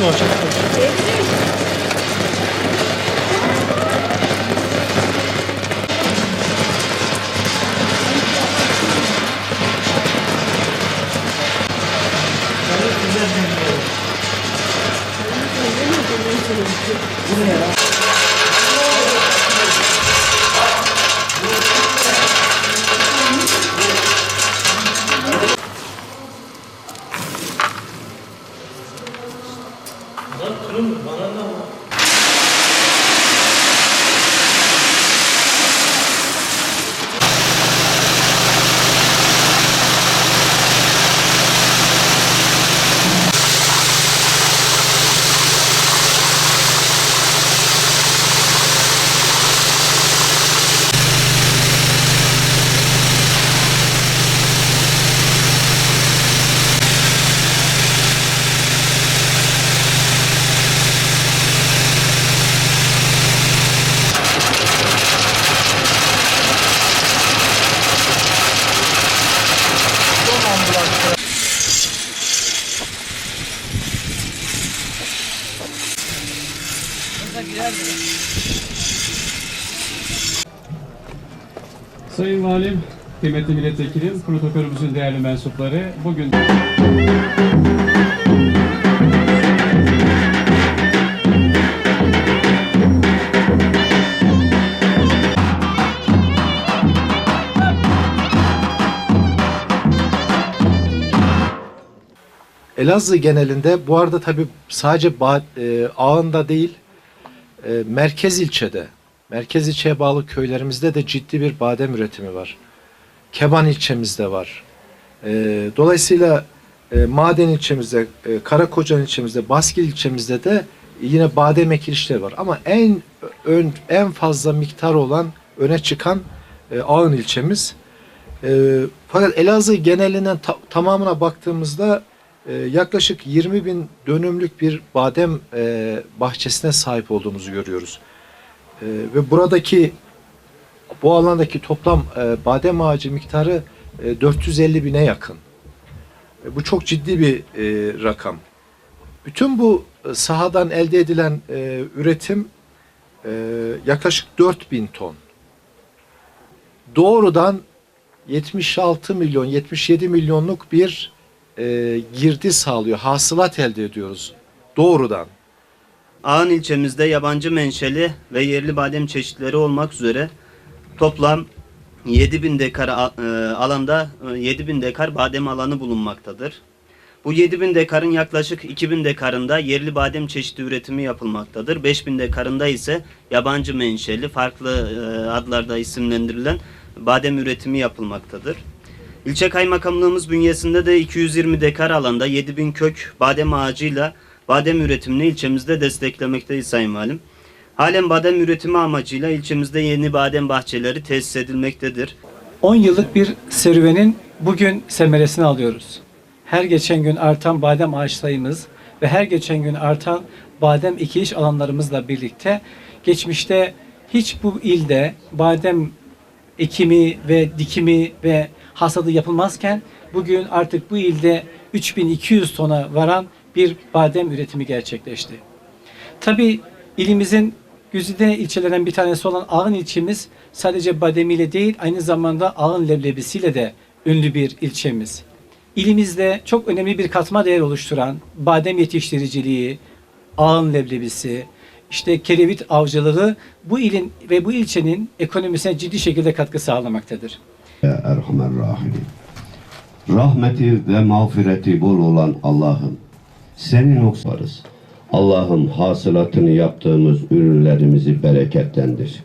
어, 잠깐. Yeah. Çekme o çekme. Sayın Valim, kıymetli milletvekilim, protokolümüzün değerli mensupları, bugün Elazığ genelinde bu arada tabi sadece e, ağında değil e, merkez ilçede, merkez ilçeye bağlı köylerimizde de ciddi bir badem üretimi var. Keban ilçemizde var. E, dolayısıyla e, Maden ilçemizde, e, Karakocan ilçemizde, Baskil ilçemizde de yine badem ekilişleri var. Ama en ön, en fazla miktar olan öne çıkan e, Ağın ilçemiz. E, fakat Elazığ genelinden ta- tamamına baktığımızda e, yaklaşık 20 bin dönümlük bir badem e, bahçesine sahip olduğumuzu görüyoruz. E, ve buradaki bu alandaki toplam e, badem ağacı miktarı e, 450 bine yakın. E, bu çok ciddi bir e, rakam. Bütün bu e, sahadan elde edilen e, üretim e, yaklaşık 4000 ton. Doğrudan 76 milyon, 77 milyonluk bir e, girdi sağlıyor, hasılat elde ediyoruz doğrudan. Ağın ilçemizde yabancı menşeli ve yerli badem çeşitleri olmak üzere toplam 7000 dekar e, alanda e, 7000 dekar badem alanı bulunmaktadır. Bu 7000 dekarın yaklaşık 2000 dekarında yerli badem çeşidi üretimi yapılmaktadır. 5000 dekarında ise yabancı menşeli farklı e, adlarda isimlendirilen badem üretimi yapılmaktadır. İlçe kaymakamlığımız bünyesinde de 220 dekar alanda 7000 kök badem ağacıyla badem üretimini ilçemizde desteklemekteyiz Sayın Valim. Halen badem üretimi amacıyla ilçemizde yeni badem bahçeleri tesis edilmektedir. 10 yıllık bir serüvenin bugün semeresini alıyoruz. Her geçen gün artan badem ağaç sayımız ve her geçen gün artan badem ekiliş alanlarımızla birlikte geçmişte hiç bu ilde badem ekimi ve dikimi ve hasadı yapılmazken bugün artık bu ilde 3200 tona varan bir badem üretimi gerçekleşti. Tabii ilimizin güzide ilçelerinden bir tanesi olan Ağın ilçemiz sadece bademiyle değil aynı zamanda Ağın leblebisiyle de ünlü bir ilçemiz. İlimizde çok önemli bir katma değer oluşturan badem yetiştiriciliği, Ağın leblebisi, işte kerevit avcılığı bu ilin ve bu ilçenin ekonomisine ciddi şekilde katkı sağlamaktadır. Ya Erhamer. Rahmeti ve mağfireti bol olan Allah'ım, senin oklarız. Allah'ım hasılatını yaptığımız ürünlerimizi bereketlendir.